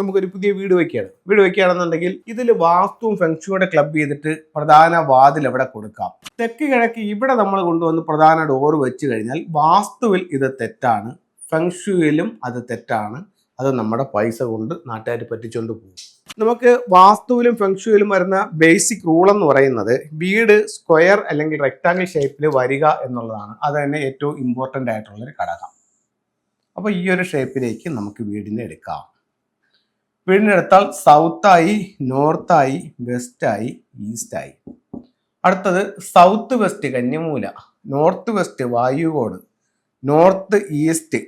നമുക്കൊരു പുതിയ വീട് വെക്കുകയാണ് വീട് വെക്കുകയാണെന്നുണ്ടെങ്കിൽ ഇതിൽ വാസ്തുവും ഫെങ്ഷുവിടെ ക്ലബ് ചെയ്തിട്ട് പ്രധാന വാതിൽ എവിടെ കൊടുക്കാം? തെക്ക് കിഴക്ക് ഇവിടെ നമ്മൾ കൊണ്ടുവന്ന് പ്രധാന ഡോർ വെച്ച് കഴിഞ്ഞാൽ വാസ്തുവിൽ ഇത് തെറ്റാണ് ഫെങ്ഷുയിലും അത് തെറ്റാണ്. അത് നമ്മുടെ പൈസ കൊണ്ട് നാട്ടുകാർ പറ്റിച്ചുകൊണ്ട് പോകും. നമുക്ക് വാസ്തുവിലും ഫെങ്ഷുയിലും വരുന്ന ബേസിക് റൂൾ എന്ന് പറയുന്നത് വീട് സ്ക്വയർ അല്ലെങ്കിൽ റെക്ടാങ്കിൾ ഷേപ്പിൽ വരിക എന്നുള്ളതാണ്. അത് തന്നെ ഏറ്റവും ഇമ്പോർട്ടന്റ് ആയിട്ടുള്ളൊരു ഘടകം. അപ്പോൾ ഈ ഒരു ഷേപ്പിലേക്ക് നമുക്ക് വീടിനെ എടുക്കാം. വീടിനെ എടുത്താൽ സൗത്തായി നോർത്തായി വെസ്റ്റായി ഈസ്റ്റായി അടുത്തത് സൗത്ത് വെസ്റ്റ് കന്യമൂല. നോർത്ത് വെസ്റ്റ് വായുകോട്. നോർത്ത് ഈസ്റ്റ്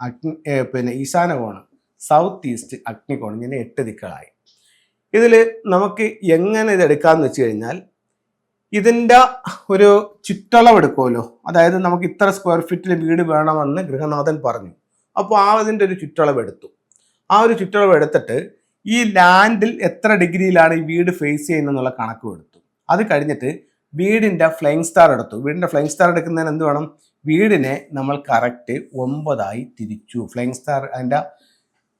അഗ്നി പിന്നെ ഈശാനകോണ്. സൗത്ത് ഈസ്റ്റ് അഗ്നികോൺ ഇങ്ങനെ എട്ട് ദിക്കുകളായി. ഇതിൽ നമുക്ക് എങ്ങനെ ഇത് എടുക്കാമെന്ന് വെച്ച് കഴിഞ്ഞാൽ ഇതിന്റെ ഒരു ചുറ്റളവ് എടുക്കുമല്ലോ അതായത് നമുക്ക് ഇത്ര സ്ക്വയർ ഫീറ്റിൽ വീട് വേണമെന്ന് ഗൃഹനാഥൻ പറഞ്ഞു. അപ്പോൾ ആ അതിന്റെ ഒരു ചുറ്റളവ് എടുത്തു ആ ഒരു ചുറ്റളവ് എടുത്തിട്ട് ഈ ലാൻഡിൽ എത്ര ഡിഗ്രിയിലാണ് ഈ വീട് ഫേസ് ചെയ്യുന്നതെന്നുള്ള കണക്കും എടുത്തു. അത് കഴിഞ്ഞിട്ട് വീടിന്റെ ഫ്ലൈങ് സ്റ്റാർ എടുത്തു. വീടിന്റെ ഫ്ലൈങ് സ്റ്റാർ എടുക്കുന്നതിന് എന്ത് വേണം? വീടിനെ നമ്മൾ കറക്റ്റ് ഒമ്പതായി തിരിച്ചു. ഫ്ലൈങ് സ്റ്റാർ അതിന്റെ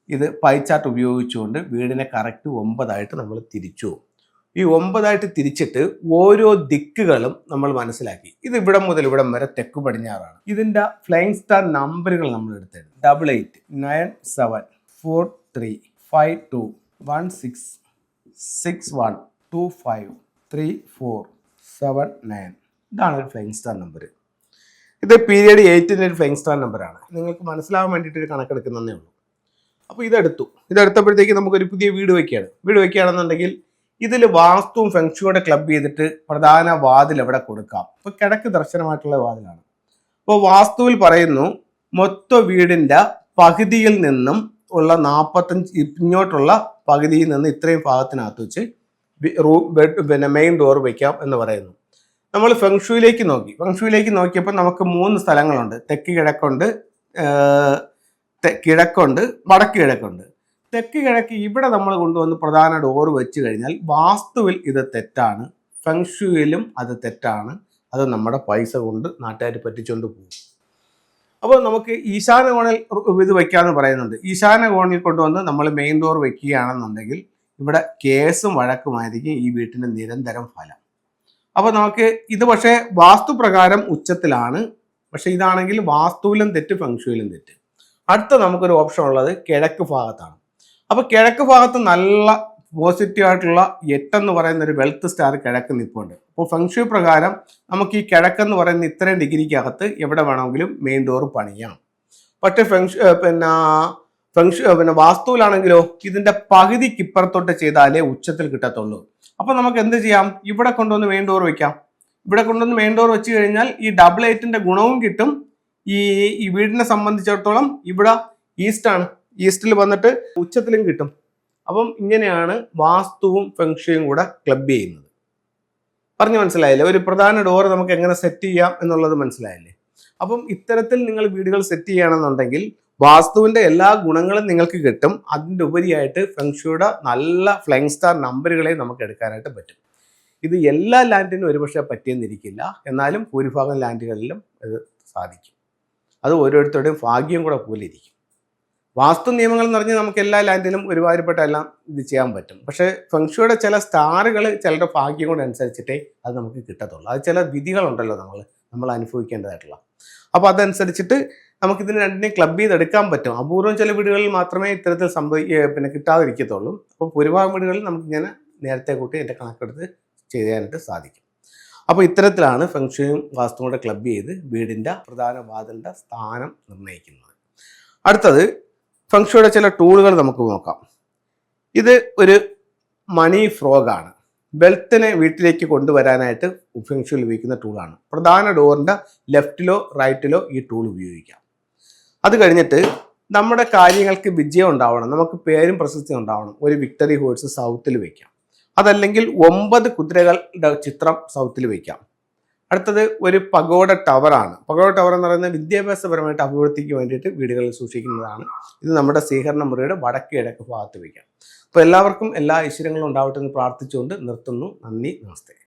ഇത് പൈ ചാർട്ട് ഉപയോഗിച്ചുകൊണ്ട് വീടിനെ കറക്റ്റ് ഒമ്പതായിട്ട് നമ്മൾ തിരിച്ചു. ഈ ഒമ്പതായിട്ട് തിരിച്ചിട്ട് ഓരോ ദിക്കുകളും നമ്മൾ മനസ്സിലാക്കി. ഇത് ഇവിടം മുതൽ ഇവിടം വരെ തെക്ക് പടിഞ്ഞാറാണ് ഇതിന്റെ ഫ്ലൈങ് സ്റ്റാർ നമ്പറുകൾ നമ്മൾ എടുത്തത് double eight nine seven four three five two one six six one two five three four seven nine ഇതാണ് ഒരു ഫ്ലൈങ് സ്റ്റാർ നമ്പർ ഇത് പീരിയഡ് എയ്റ്റിന്റെ ഒരു ഫ്ലൈങ് സ്റ്റാർ നമ്പറാണ് നിങ്ങൾക്ക് മനസ്സിലാവാൻ വേണ്ടിയിട്ട് ഒരു കണക്കെടുക്കുന്നതേ ഉള്ളൂ. അപ്പോൾ ഇതെടുത്തു. ഇതെടുത്തപ്പോഴത്തേക്ക് നമുക്കൊരു പുതിയ വീട് വയ്ക്കുകയാണ് വീട് വയ്ക്കുകയാണെന്നുണ്ടെങ്കിൽ ഇതിൽ വാസ്തുവും ഫെങ്ഷുവോടെ ക്ലബ് ചെയ്തിട്ട് പ്രധാന വാതിൽ എവിടെ കൊടുക്കാം? അപ്പോൾ കിഴക്ക് ദർശനമായിട്ടുള്ള വാതിലാണ്. അപ്പോൾ വാസ്തുവിൽ പറയുന്നു മൊത്ത വീടിന്റെ പകുതിയിൽ നിന്നും ഉള്ള നാൽപ്പത്തഞ്ച് ഇങ്ങോട്ടുള്ള പകുതിയിൽ നിന്ന് ഇത്രയും ഭാഗത്തിനകത്ത് വെച്ച് ബെഡ് പിന്നെ മെയിൻ ഡോർ വയ്ക്കാം എന്ന് പറയുന്നു. നമ്മൾ ഫെങ്ഷുയിലേക്ക് നോക്കി. ഫെങ്ഷുയിലേക്ക് നോക്കിയപ്പോൾ നമുക്ക് മൂന്ന് സ്ഥലങ്ങളുണ്ട്. തെക്ക് കിഴക്കുണ്ട് കിഴക്കുണ്ട് വടക്ക് കിഴക്കുണ്ട്. തെക്ക് കിഴക്ക് ഇവിടെ നമ്മൾ കൊണ്ടുവന്ന് പ്രധാന ഡോർ വെച്ച് കഴിഞ്ഞാൽ വാസ്തുവിൽ ഇത് തെറ്റാണ്. ഫെങ്ഷുയിലും അത് തെറ്റാണ്. അത് നമ്മുടെ പൈസ കൊണ്ട് നാട്ടുകാർ പറ്റിച്ചുകൊണ്ട് പോകും. അപ്പോൾ നമുക്ക് ഈശാന കോണിൽ ഇത് വയ്ക്കാമെന്ന് പറയുന്നുണ്ട്. ഈശാന കോണിൽ കൊണ്ടുവന്ന് നമ്മൾ മെയിൻ ഡോർ വെക്കുകയാണെന്നുണ്ടെങ്കിൽ ഇവിടെ കേസും വഴക്കുമായിരിക്കും ഈ വീട്ടിന് നിരന്തരം ഫലം. അപ്പോൾ നമുക്ക് ഇത് പക്ഷേ വാസ്തുപ്രകാരം ഉച്ചത്തിലാണ്. പക്ഷേ ഇതാണെങ്കിൽ വാസ്തുവിലും തെറ്റ് ഫെങ്ഷുവിലും തെറ്റ്. അടുത്ത നമുക്കൊരു ഓപ്ഷൻ ഉള്ളത് കിഴക്ക് ഭാഗത്താണ്. അപ്പോൾ കിഴക്ക് ഭാഗത്ത് നല്ല പോസിറ്റീവ് ആയിട്ടുള്ള എട്ടെന്ന് പറയുന്ന ഒരു വെൽത്ത് സ്റ്റാർ കിഴക്ക് നിൽപ്പുണ്ട് അപ്പോൾ ഫെങ്ഷു പ്രകാരം നമുക്ക് ഈ കിഴക്കെന്ന് പറയുന്ന ഇത്രയും ഡിഗ്രിക്കകത്ത് എവിടെ വേണമെങ്കിലും മെയിൻ ഡോർ പണിയാം. പക്ഷേ ഫെങ്ഷു പിന്നെ ഫെങ്ഷു പിന്നെ വാസ്തുവിലാണെങ്കിലോ ഇതിന്റെ പകുതിക്ക് ഇപ്പുറത്തോട്ട് ചെയ്താലേ ഉച്ചത്തിൽ കിട്ടത്തുള്ളൂ. അപ്പോൾ നമുക്ക് എന്ത് ചെയ്യാം? ഇവിടെ കൊണ്ടുവന്ന് മെയിൻ ഡോർ വയ്ക്കാം ഇവിടെ കൊണ്ടുവന്ന് മെയിൻ ഡോർ വെച്ച് കഴിഞ്ഞാൽ ഈ ഡബിൾ എയ്റ്റിന്റെ ഗുണവും കിട്ടും. ഈ ഈ വീടിനെ സംബന്ധിച്ചിടത്തോളം ഇവിടെ ഈസ്റ്റാണ് ഈസ്റ്റിൽ വന്നിട്ട് ഉച്ചത്തിലും കിട്ടും. അപ്പം ഇങ്ങനെയാണ് വാസ്തുവും ഫെങ്ഷയും കൂടെ ക്ലബ് ചെയ്യുന്നത്. പറഞ്ഞു മനസ്സിലായില്ലേ? ഒരു പ്രധാന ഡോർ നമുക്ക് എങ്ങനെ സെറ്റ് ചെയ്യാം എന്നുള്ളത് മനസ്സിലായില്ലേ? അപ്പം ഇത്തരത്തിൽ നിങ്ങൾ വീടുകൾ സെറ്റ് ചെയ്യണമെന്നുണ്ടെങ്കിൽ വാസ്തുവിന്റെ എല്ലാ ഗുണങ്ങളും നിങ്ങൾക്ക് കിട്ടും. അതിന്റെ ഉപരിയായിട്ട് ഫെങ്ഷയുടെ നല്ല ഫ്ലൈങ് സ്റ്റാർ നമ്പറുകളെ നമുക്ക് എടുക്കാനായിട്ട് പറ്റും. ഇത് എല്ലാ ലാൻഡിനും ഒരുപക്ഷെ പറ്റിയെന്നിരിക്കില്ല. എന്നാലും ഭൂരിഭാഗം ലാൻഡുകളിലും ഇത് സാധിക്കും. അത് ഓരോരുത്തരുടെയും ഭാഗ്യം കൂടെ പോലെ ഇരിക്കും. വാസ്തു നിയമങ്ങൾ എന്ന് പറഞ്ഞാൽ നമുക്ക് എല്ലാ ലാൻഡിലും ഒരുമാതിരിപ്പെട്ട എല്ലാം ഇത് ചെയ്യാൻ പറ്റും. പക്ഷേ ഫെങ്ഷുയുടെ ചില സ്റ്റാറുകൾ ചിലരുടെ ഭാഗ്യം കൊണ്ട് അനുസരിച്ചിട്ടേ അത് നമുക്ക് കിട്ടത്തുള്ളൂ. അത് ചില വിധികളുണ്ടല്ലോ നമ്മൾ നമ്മൾ അനുഭവിക്കേണ്ടതായിട്ടുള്ള. അപ്പോൾ അതനുസരിച്ചിട്ട് നമുക്ക് ഇതിന് രണ്ടിനെയും ക്ലബ് ചെയ്തെടുക്കാൻ പറ്റും. അപൂർവം ചില വീടുകളിൽ മാത്രമേ ഇത്തരത്തിൽ സംഭവി പിന്നെ കിട്ടാതിരിക്കത്തുള്ളൂ. അപ്പോൾ ഭൂരിഭാഗം വീടുകളിൽ നമുക്ക് ഇങ്ങനെ നേരത്തെ കൂട്ടി എന്റെ കണക്കെടുത്ത് ചെയ്യാനായിട്ട് സാധിക്കും. അപ്പോൾ ഇത്തരത്തിലാണ് ഫെങ്ഷയും വാസ്തുവും കൂടെ ക്ലബ് ചെയ്ത് വീടിന്റെ പ്രധാന വാതിലിന്റെ സ്ഥാനം നിർണയിക്കുന്നത്. അടുത്തത് ഫെങ്ഷയുടെ ചില ടൂളുകൾ നമുക്ക് നോക്കാം. ഇത് ഒരു മണി ഫ്രോഗാണ്. ബെൽത്തിനെ വീട്ടിലേക്ക് കൊണ്ടുവരാനായിട്ട് ഫെങ്ഷുവിൽ ഉപയോഗിക്കുന്ന ടൂളാണ്. പ്രധാന ഡോറിന്റെ ലെഫ്റ്റിലോ റൈറ്റിലോ ഈ ടൂൾ ഉപയോഗിക്കാം. അത് കഴിഞ്ഞിട്ട് നമ്മുടെ കാര്യങ്ങൾക്ക് വിജയം ഉണ്ടാവണം. നമുക്ക് പേരും പ്രശസ്തി ഉണ്ടാവണം. ഒരു വിക്ടറി ഹോഴ്സ് സൗത്തിൽ വയ്ക്കാം അതല്ലെങ്കിൽ ഒമ്പത് കുതിരകളുടെ ചിത്രം സൗത്തിൽ വയ്ക്കാം അടുത്തത് ഒരു പഗോഡ ടവറാണ് പഗോഡ ടവർ എന്ന് പറയുന്നത് വിദ്യാഭ്യാസപരമായിട്ട് അഭിവൃദ്ധിക്ക് വേണ്ടിയിട്ട് വീടുകളിൽ സൂക്ഷിക്കുന്നതാണ്. ഇത് നമ്മുടെ സ്വീകരണ മുറിയുടെ വടക്ക് കിഴക്ക് ഭാഗത്ത് വയ്ക്കാം അപ്പോൾ എല്ലാവർക്കും എല്ലാ ഐശ്വര്യങ്ങളും ഉണ്ടാവട്ടെ എന്ന് പ്രാർത്ഥിച്ചുകൊണ്ട് നിർത്തുന്നു. നന്ദി നമസ്തേ.